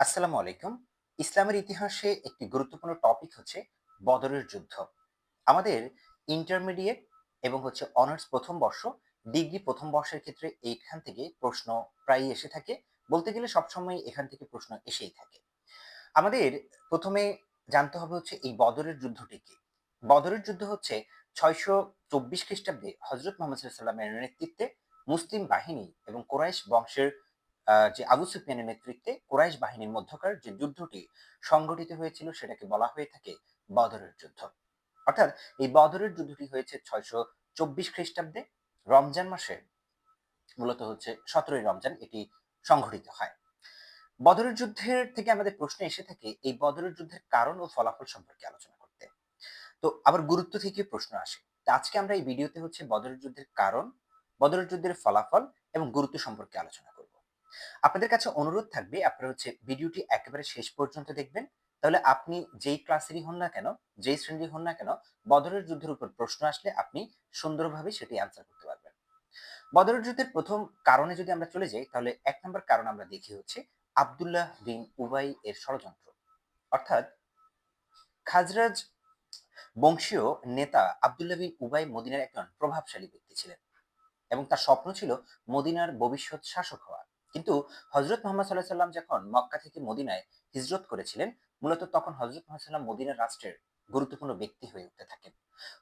আসসালামু আলাইকুম। ইসলামের ইতিহাসে একটি গুরুত্বপূর্ণ টপিক হচ্ছে বদরের যুদ্ধ। আমাদের ইন্টারমিডিয়েট এবং হচ্ছে অনার্স প্রথম বর্ষ ডিগ্রি প্রথম বর্ষের ক্ষেত্রে এইখান থেকে প্রশ্ন প্রায়ই এসে থাকে। বলতে গেলে সবসময় এখান থেকে প্রশ্ন এসেই থাকে। আমাদের প্রথমে জানতে হবে হচ্ছে এই বদরের যুদ্ধটি কি? বদরের যুদ্ধ হচ্ছে ছয়শো চব্বিশ খ্রিস্টাব্দে হজরত মোহাম্মদ সাল্লামের নেতৃত্বে মুসলিম বাহিনী এবং কোরাইশ বংশের যে আবু সুফিয়ানের নেতৃত্বে কোরাইশ বাহিনীর মধ্যকার যে যুদ্ধটি সংগঠিত হয়েছিল, সেটাকে বলা হয়ে থাকে বদরের যুদ্ধ। অর্থাৎ এই বদরের যুদ্ধটি হয়েছে ছয়শো চব্বিশ খ্রিস্টাব্দে। রমজান মাসে মূলত হচ্ছে সতেরোই রমজান এটি সংঘটিত হয়। বদরের যুদ্ধের থেকে আমাদের প্রশ্ন এসে থাকে, এই বদরের যুদ্ধের কারণ ও ফলাফল সম্পর্কে আলোচনা করতে। তো আবার গুরুত্ব থেকে প্রশ্ন আসে আজকে আমরা এই ভিডিওতে হচ্ছে বদরের যুদ্ধের কারণ, বদরের যুদ্ধের ফলাফল এবং গুরুত্ব সম্পর্কে আলোচনা আপনাদের কাছে অনুরোধ থাকবে, আপনারা হচ্ছে ভিডিওটি একেবারে শেষ পর্যন্ত দেখবেন। তাহলে আপনি যেই ক্লাসেরই হন না কেন, যেই শ্রেণির হন না কেন, বদরের যুদ্ধের উপর প্রশ্ন আসলে আপনি সুন্দরভাবে সেটি অ্যান্সার করতে পারবেন। বদরের যুদ্ধের প্রথম কারণে যদি আমরা চলে যাই, তাহলে এক নম্বর কারণ আমরা দেখি হচ্ছে আবদুল্লাহ বিন উবাই এর ষড়যন্ত্র। অর্থাৎ খাজরাজ বংশীয় নেতা আবদুল্লাহ বিন উবাই মদিনার একজন প্রভাবশালী ব্যক্তি ছিলেন এবং তার স্বপ্ন ছিল মদিনার ভবিষ্যৎ শাসক হওয়া কিন্তু হজরত মোহাম্মদ সাল্লাহ সাল্লাম যখন মক্কা থেকে মদিনায় হিজরত করেছিলেন, মূলত তখন হজরত মোহাম্মদ সাল্লাম মদিনার রাষ্ট্রের গুরুত্বপূর্ণ ব্যক্তি হয়ে উঠতে থাকেন।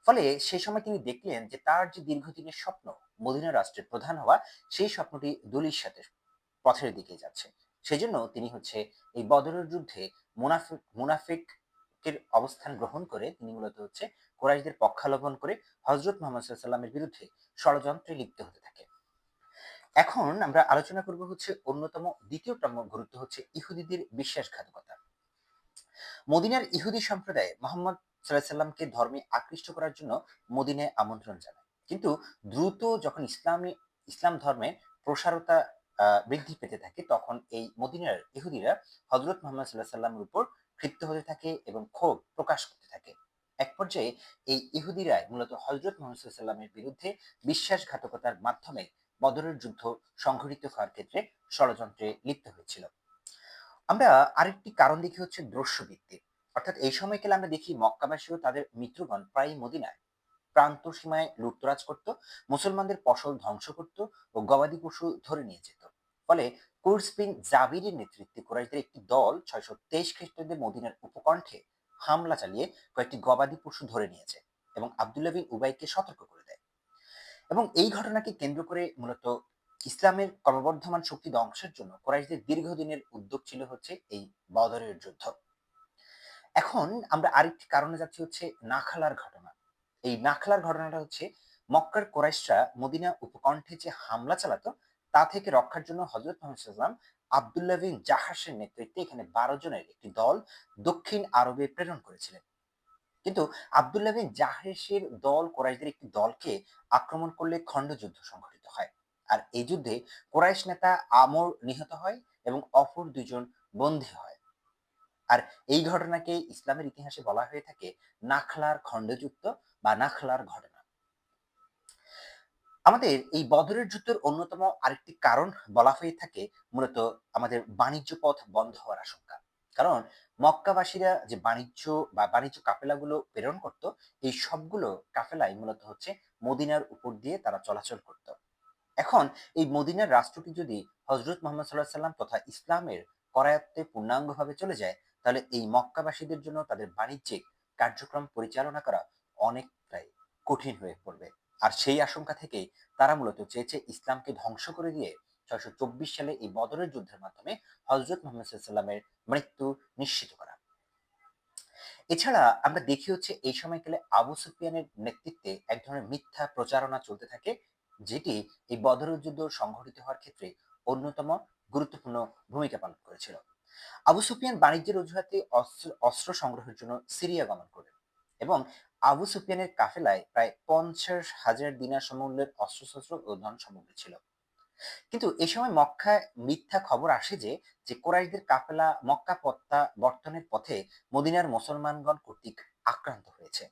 ফলে সেই সময় তিনি দেখলেন যে তার যে দীর্ঘদিনের স্বপ্ন মদিনার রাষ্ট্রের প্রধান হওয়া, সেই স্বপ্নটি দলির সাথে পথের দিকে যাচ্ছে। সেজন্য তিনি হচ্ছে এই বদরের যুদ্ধে মুনাফিক, মুনাফিকের অবস্থান গ্রহণ করে তিনি মূলত হচ্ছে কোরাইশদের পক্ষাবলম্বন করে হজরত মোহাম্মদ সাল্লামের বিরুদ্ধে ষড়যন্ত্রে লিপ্ত হতে থাকে এখন আমরা আলোচনা করব হচ্ছে অন্যতম, দ্বিতীয়তম গুরুত্ব হচ্ছে ইহুদিদের বিশ্বাসঘাতকতা। মদিনার ইহুদি সম্প্রদায় মোহাম্মদ সাল্লাহ ধর্মে আকৃষ্ট করার জন্য মদিনায় আমন্ত্রণ জানায়। কিন্তু দ্রুত যখন ইসলামী, ইসলাম ধর্মের প্রসারতা বৃদ্ধি পেতে থাকে, তখন এই মদিনার ইহুদিরা হজরত মোহাম্মদ সাল্লাহ সাল্লামের উপর ক্ষিপ্ত হতে থাকে এবং ক্ষোভ প্রকাশ করতে থাকে। এক পর্যায়ে এই ইহুদিরাই মূলত হজরত মোহাম্মদ সাল্লামের বিরুদ্ধে বিশ্বাসঘাতকতার মাধ্যমে বদরের যুদ্ধ সংঘটিত হওয়ার ক্ষেত্রে ষড়যন্ত্রে লিপ্ত হয়েছিল। আমরা আরেকটি কারণ দেখি হচ্ছে দ্রস্যবৃত্তি অর্থাৎ এই সময়কালে আমরা দেখি মক্কাবাসীও তাদের মিত্রগণ প্রায় মদিনায় প্রান্ত সীমায় লুটতরাজ করত, মুসলমানদের ফসল ধ্বংস করত ও গবাদি পশু ধরে নিয়ে যেত। ফলে কুরস বিন জাবিরের নেতৃত্বে কুরাইশদের একটি দল ছয়শো তেইশ খ্রিস্টাব্দে মদিনার উপকণ্ঠে হামলা চালিয়ে কয়েকটি গবাদি পশু ধরে নিয়েছে এবং আবদুল্লাহ বিন উবাইকে সতর্ক করে এবং এই ঘটনাকে কেন্দ্র করে মূলত ইসলামের ক্রমবর্ধমান শক্তি ধ্বংসের জন্য কোরাইশদের দীর্ঘদিনের উদ্যোগ ছিল হচ্ছে এই বদরের যুদ্ধ। এখন আমরা আরেকটি কারণে যাচ্ছি হচ্ছে নাখালার ঘটনা। এই নাখলার ঘটনাটা হচ্ছে মক্কার কোরাইশরা মদিনা উপকণ্ঠে যে হামলা চালাতো, তা থেকে রক্ষার জন্য হজরত মোহাম্মদ সাল্লাম আবদুল্লাহ বিন জাহাসের নেতৃত্বে এখানে বারো জনের একটি দল দক্ষিণ আরবে প্রেরণ করেছিলেন। কিন্তু আবদুল্লাহ বিন জাহেশের দল কোরাইশদের একটি দলকে আক্রমণ করলে খণ্ডযুদ্ধ সংঘটিত হয়। আর এই যুদ্ধে কোরাইশ নেতা আমর নিহত হয় এবং অপর দুজন বন্দী হয়। আর এই ঘটনাকে ইসলামের ইতিহাসে বলা হয়ে থাকে নাখলার খণ্ডযুদ্ধ বা নাখলার ঘটনা। আমাদের এই বদরের যুদ্ধের অন্যতম আরেকটি কারণ বলা হয়ে থাকে মূলত আমাদের বাণিজ্য পথ বন্ধ হওয়ার আশঙ্কা। কারণ মক্কাবাসীরা যে বাণিজ্য বা বাণিজ্য কাফেলাগুলো প্রেরণ করত, এই সবগুলো কাফেলাই মূলত হচ্ছে মদিনার উপর দিয়ে তারা চলাচল করত। এখন এই মদিনার রাষ্ট্রটি যদি হজরত মোহাম্মদ সাল্লাহ সাল্লাম তথা ইসলামের করায়ত্তে পূর্ণাঙ্গভাবে চলে যায়, তাহলে এই মক্কাবাসীদের জন্য তাদের বাণিজ্যিক কার্যক্রম পরিচালনা করা অনেকটাই কঠিন হয়ে পড়বে। আর সেই আশঙ্কা থেকেই তারা মূলত চেয়েছে ইসলামকে ধ্বংস করে দিয়ে ছয়শো চব্বিশ সালে এই বদরের যুদ্ধের মাধ্যমে হজরত মোহাম্মদ সাল্লামের মৃত্যু নিশ্চিত করা। এছাড়া আমরা দেখি হচ্ছে এই সময়কালে আবু সুফিয়ানের নেতৃত্বে এক ধরনের মিথ্যা প্রচারণা চলতে থাকে, যেটি এই বদরের যুদ্ধ সংঘটিত হওয়ার ক্ষেত্রে অন্যতম গুরুত্বপূর্ণ ভূমিকা পালন করেছিল। আবু সুফিয়ান বাণিজ্যের অজুহাতে অস্ত্র সংগ্রহের জন্য সিরিয়া গমন করেন এবং আবু সুফিয়ানের কাফেলায় প্রায় পঞ্চাশ হাজার দিনার সমমূল্যের অস্ত্রশস্ত্র ও ধন সামগ্রী ছিল। কিন্তু এই সময় মক্কায় মিথ্যা খবর আসে যে যে কোরাইশদের কাফেলা মক্কা পত্তা বর্তনের পথে মদিনার মুসলমানগণ কর্তৃক আক্রান্ত হয়েছে।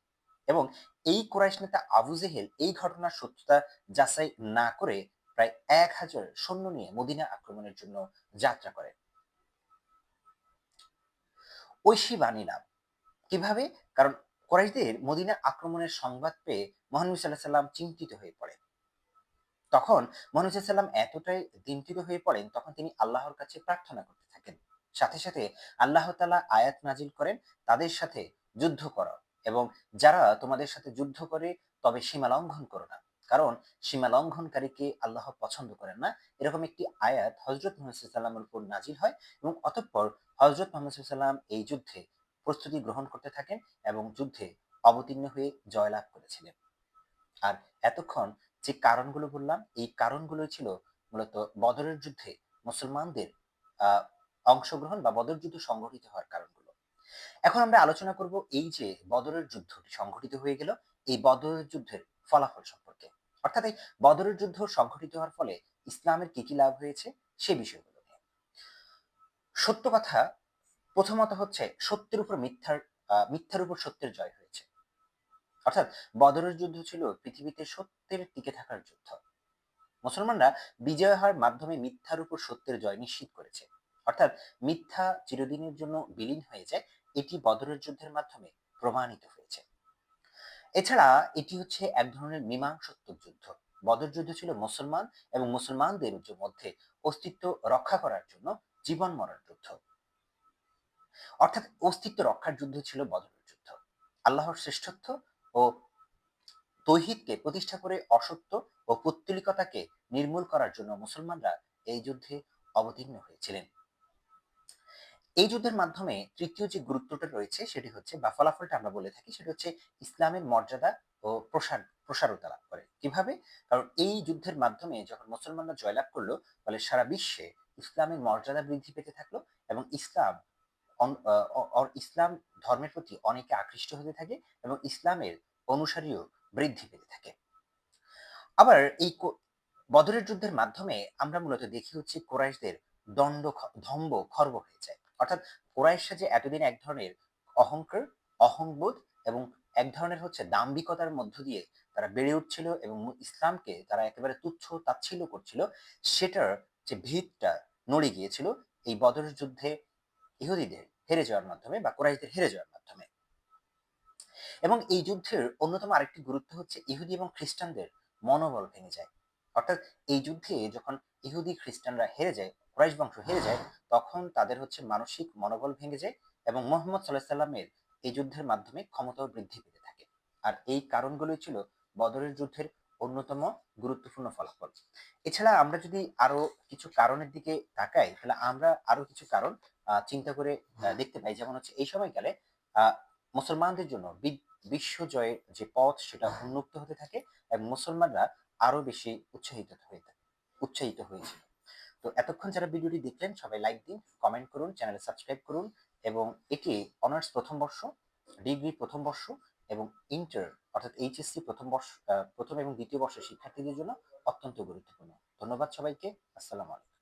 এবং এই কোরাইশ নেতা আবু জেহেল এই ঘটনার সত্যতা যাচাই না করে প্রায় এক হাজার সৈন্য নিয়ে মদিনা আক্রমণের জন্য যাত্রা করে। ঐশী বানিলাম কীভাবে? কারণ কোরাইশদের মদিনা আক্রমণের সংবাদ পেয়ে মহানবী সাল্লাহ সাল্লাম চিন্তিত হয়ে পড়েন। তখন সাল্লাম এতটাই চিন্তিত হয়ে পড়েন, তখন তিনি আল্লাহর কাছে প্রার্থনা করতে থাকেন। সাথে সাথে আল্লাহ তালা আয়াত নাজিল করেন, তাদের সাথে যুদ্ধ করো এবং যারা তোমাদের সাথে যুদ্ধ করে তবে সীমা লঙ্ঘন করো না। কারণ সীমা লঙ্ঘনকারীকে আল্লাহ পছন্দ করেন না। এরকম একটি আয়াত হজরত মোহাম্মদ উপর নাজিল হয় এবং অতঃপর হজরত মোহাম্মদ এই যুদ্ধে প্রস্তুতি গ্রহণ করতে থাকেন এবং যুদ্ধে অবতীর্ণ হয়ে জয়লাভ করেছিলেন। আর এতক্ষণ যে কারণগুলো বললাম, এই কারণগুলো ছিল মূলত বদরের যুদ্ধে মুসলমানদের অংশগ্রহণ বা বদর যুদ্ধ সংঘটিত হওয়ার কারণগুলো। এখন আমরা আলোচনা করব এই যে বদরের যুদ্ধটি সংঘটিত হয়ে গেল, এই বদরের যুদ্ধের ফলাফল সম্পর্কে। অর্থাৎ এই বদরের যুদ্ধ সংঘটিত হওয়ার ফলে ইসলামের কি কি লাভ হয়েছে, সে বিষয়গুলো নিয়ে। সত্য কথা প্রথমত হচ্ছে সত্যের উপর মিথ্যার মিথ্যার উপর সত্যের জয় হয়েছে। অর্থাৎ বদরের যুদ্ধ ছিল পৃথিবীতে সত্যের টিকে থাকার যুদ্ধ। মুসলমানরা বিজয় হওয়ার মাধ্যমে মিথ্যার উপর সত্যের জয় নিশ্চিত করেছে। অর্থাৎ মিথ্যা চিরদিনের জন্য বিলীন হয়ে যায়, এটি বদরের যুদ্ধের মাধ্যমে প্রমাণিত হয়েছে। এছাড়া এটি হচ্ছে এক ধরনের মীমাংসত্বক যুদ্ধ। বদর যুদ্ধ ছিল মুসলমান এবং মুসলমানদের মধ্যে অস্তিত্ব রক্ষা করার জন্য জীবন মরার যুদ্ধ। অর্থাৎ অস্তিত্ব রক্ষার যুদ্ধ ছিল বদরের যুদ্ধ। আল্লাহর শ্রেষ্ঠত্ব ও তৌহিদকে প্রতিষ্ঠা করে অসত্য ও পত্তলিকতাকে নির্মূল করার জন্য মুসলমানরা এই যুদ্ধে অবতীর্ণ হয়েছিলেন। এই যুদ্ধের মাধ্যমে তৃতীয় যে গুরুত্বটা রয়েছে সেটি হচ্ছে বা ফলাফলটা আমরা বলে থাকি সেটি হচ্ছে ইসলামের মর্যাদা ও প্রসার প্রসারতা লাভ করে। কীভাবে? কারণ এই যুদ্ধের মাধ্যমে যখন মুসলমানরা জয়লাভ করল ফলে সারা বিশ্বে ইসলামের মর্যাদা বৃদ্ধি পেতে থাকল এবং ইসলাম ইসলাম ধর্মের প্রতি অনেকে আকৃষ্ট হতে থাকে এবং ইসলামের অনুসারীও বৃদ্ধি পেতে থাকে। আবার এই বদরের যুদ্ধের মাধ্যমে আমরা মূলত দেখি হচ্ছে কোরাইশদের দণ্ড ধম্ব খর্ব হয়ে যায়। অর্থাৎ কোরাইশরা যে এতদিন এক ধরনের অহংকার, অহংবোধ এবং এক ধরনের হচ্ছে দাম্ভিকতার মধ্য দিয়ে তারা বেড়ে উঠছিল এবং ইসলামকে তারা একেবারে তুচ্ছ তাচ্ছিল্য করছিল, সেটার যে ভিতটা নড়ে গিয়েছিল, এই বদরের যুদ্ধে ইহুদিদের হেরে যাওয়ার মাধ্যমে বা কোরাইশদের হেরে যাওয়ার মাধ্যমে। এবং এই যুদ্ধের অন্যতম আরেকটি গুরুত্ব হচ্ছে ইহুদি এবং খ্রিস্টানদের মনোবল ভেঙে যায়। অর্থাৎ এই যুদ্ধে যখন ইহুদি খ্রিস্টানরা হেরে যায়, কুরাইশ বংশ হেরে যায়, তখন তাদের হচ্ছে মানসিক মনোবল ভেঙে যায় এবং মোহাম্মদ সাল্লাহ সাল্লামের এই যুদ্ধের মাধ্যমে ক্ষমতাও বৃদ্ধি পেতে থাকে। আর এই কারণগুলোই ছিল বদরের যুদ্ধের অন্যতম গুরুত্বপূর্ণ ফলাফল। এছাড়া আমরা যদি আরও কিছু কারণের দিকে তাকাই, তাহলে আমরা আরও কিছু কারণ চিন্তা করে দেখতে পাই। যেমন হচ্ছে এই সময়কালে মুসলমানদের জন্য বিশ্ব জয়ের যে পথ সেটা উন্মুক্ত হতে থাকে এবং মুসলমানরা আরও বেশি উৎসাহিত হয়ে থাকে উৎসাহিত হয়েছে তো এতক্ষণ যারা ভিডিওটি দেখলেন সবাই লাইক দিন কমেন্ট করুন চ্যানেলে সাবস্ক্রাইব করুন এবং এটি অনার্স প্রথম বর্ষ ডিগ্রি প্রথম বর্ষ এবং ইন্টার অর্থাৎ এইচএসসি প্রথম বর্ষ প্রথম এবং দ্বিতীয় বর্ষের শিক্ষার্থীদের জন্য অত্যন্ত গুরুত্বপূর্ণ। ধন্যবাদ সবাইকে। আসসালামু আলাইকুম।